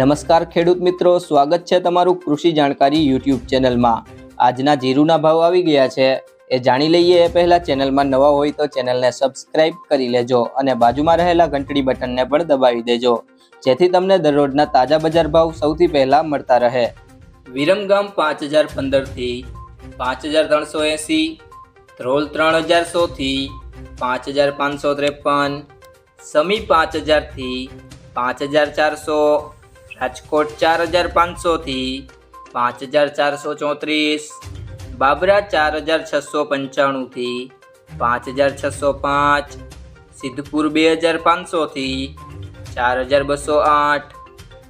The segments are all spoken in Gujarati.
નમસ્કાર ખેડૂત મિત્રો, સ્વાગત છે તમારું કૃષિ જાણકારી યુટ્યુબ ચેનલમાં. આજના જીરુના ભાવ આવી ગયા છે. એ જાણી લઈએ એ પહેલાં ચેનલમાં નવા હોય તો ચેનલને સબસ્ક્રાઇબ કરી લેજો અને બાજુમાં રહેલા ઘંટડી બટનને પણ દબાવી દેજો. જેથી તમને દરરોજના તાજા બજાર ભાવ સૌથી પહેલાં મળતા રહે. વિરમગામ પાંચ હજાર પંદરથી પાંચ હજાર ત્રણસો એંસી, ધ્રોલ ત્રણ હજાર સોથી પાંચ હજાર પાંચસો ત્રેપન, સમી પાંચ હજારથી પાંચ હજાર ચારસો રાજકોટ ચાર હજાર પાંચસોથી પાંચ હજાર ચારસો ચોત્રીસ, બાબરા ચાર હજાર છસો પંચાણુંથી પાંચ હજાર છસો પાંચ, સિદ્ધપુર બે હજાર પાંચસોથી ચાર હજાર બસો આઠ,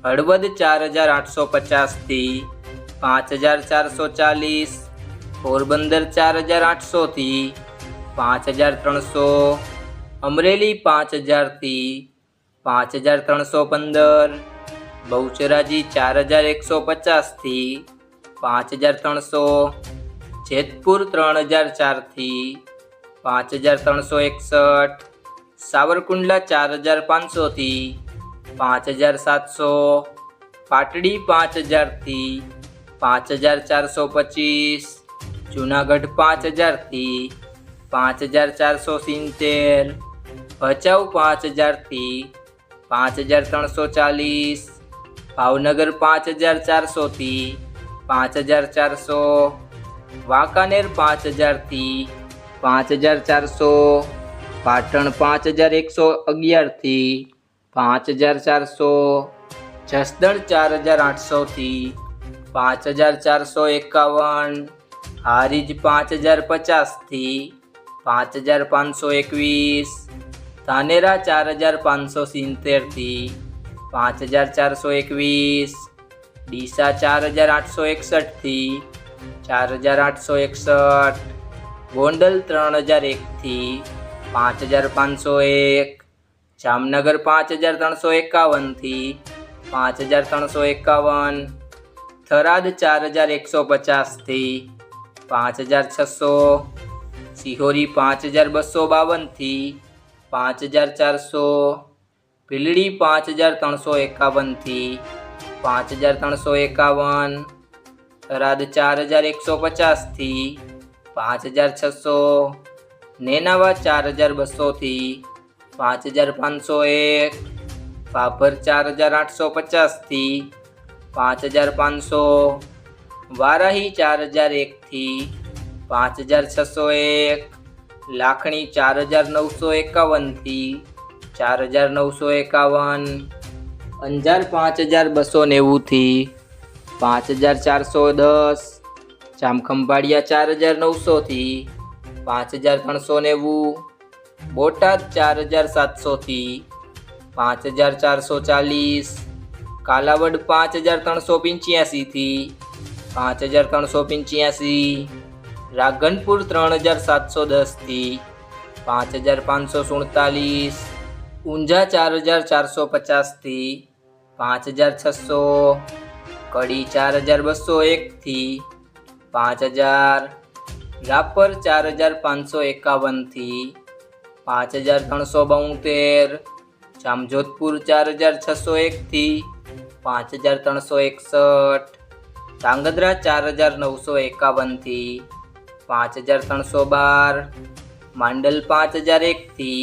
હળવદ ચાર હજાર આઠસો પચાસથી પાંચ હજાર ચારસો ચાલીસ, પોરબંદર ચાર હજાર આઠસોથી પાંચ હજાર ત્રણસો, અમરેલી પાંચ હજારથી પાંચ હજાર ત્રણસો પંદર બહુચરાજી ચાર હજાર એકસો પચાસથી પાંચ હજાર ત્રણસો, જેતપુર ત્રણ હજાર ચારથી પાંચ હજાર ત્રણસો એકસઠ, સાવરકુંડલા ચાર હજાર પાંચસોથી પાંચ હજાર સાતસો, પાટડી પાંચ હજારથી પાંચ હજાર ચારસો પચીસ, જુનાગઢ પાંચ હજારથી પાંચ હજાર ચારસો સિત્તેર, ભચાઉ પાંચ હજારથી પાંચ હજાર ત્રણસો ચાલીસ ભાવનગર પાંચ હજાર ચારસોથી પાંચ હજાર ચારસો, વાંકાનેર પાંચ હજારથી પાંચ હજાર ચારસો, પાટણ પાંચ હજાર એકસો અગિયારથી પાંચ હજાર ચારસો, જસદણ ચાર હજાર આઠસોથી પાંચ હજાર ચારસો એકાવન, હારીજ પાંચ હજાર પચાસથી પાંચ હજાર પાંચસો એકવીસ, ધાનેરા ચાર હજાર પાંચસો સિત્તેરથી પાંચ હજાર ચારસો એકવીસ. ડીસા ચાર હજાર આઠસો એકસઠથી ચાર હજાર આઠસો એકસઠ. ગોંડલ ત્રણ હજાર એકથી પાંચ હજાર પાંચસો એક. જામનગર પાંચ હજાર ત્રણસો એકાવનથી પાંચ હજાર ત્રણસો એકાવન. થરાદ ચાર હજાર એકસો પચાસથી પાંચ હજાર છસો. સિહોરી પાંચ હજાર બસો બાવનથી પાંચ હજાર ચારસો. ભીલડી પાંચ હજાર ત્રણસો એકાવનથી પાંચ હજાર ત્રણસો એકાવન થરાદ ચાર હજાર એકસો પચાસથી પાંચ હજાર છસો, નેનાવા ચાર હજાર બસોથી પાંચ હજાર પાંચસો એક ભાભર ચાર હજાર આઠસો પચાસથી પાંચ હજાર પાંચસો, વારાહી ચાર હજાર એકથી પાંચ હજાર છસો એક, લાખણી ચાર હજાર નવસો એકાવનથી ચાર હજાર નવસો એકાવન, અંજાર પાંચ હજાર બસો નેવુંથી પાંચ હજાર ચારસો દસ, જામખંભાળિયા ચાર હજાર નવસોથી પાંચ હજાર ત્રણસો નેવું, બોટાદ ચાર હજાર સાતસોથી પાંચ હજાર ચારસો ચાલીસ, કાલાવડ પાંચ હજાર ત્રણસો પંચ્યાસીથી પાંચ હજાર ત્રણસો પંચ્યાસી, રાગનપુર ત્રણ હજાર સાતસો દસથી પાંચ હજાર પાંચસો સુડતાલીસ ઊંઝા ચાર હજાર ચારસો પચાસથી પાંચ હજાર છસો, કડી ચાર હજાર બસો એકથી પાંચ હજાર, રાપર ચાર હજાર પાંચસો એકાવનથી પાંચ હજાર ત્રણસો બોતેર, જામજોધપુર ચાર હજાર છસો એકથી પાંચ હજાર ત્રણસો એકસઠ, ધાંગધ્રા ચાર હજાર નવસો એકાવનથી પાંચ હજાર ત્રણસો બાર, માંડલ પાંચ હજાર એકથી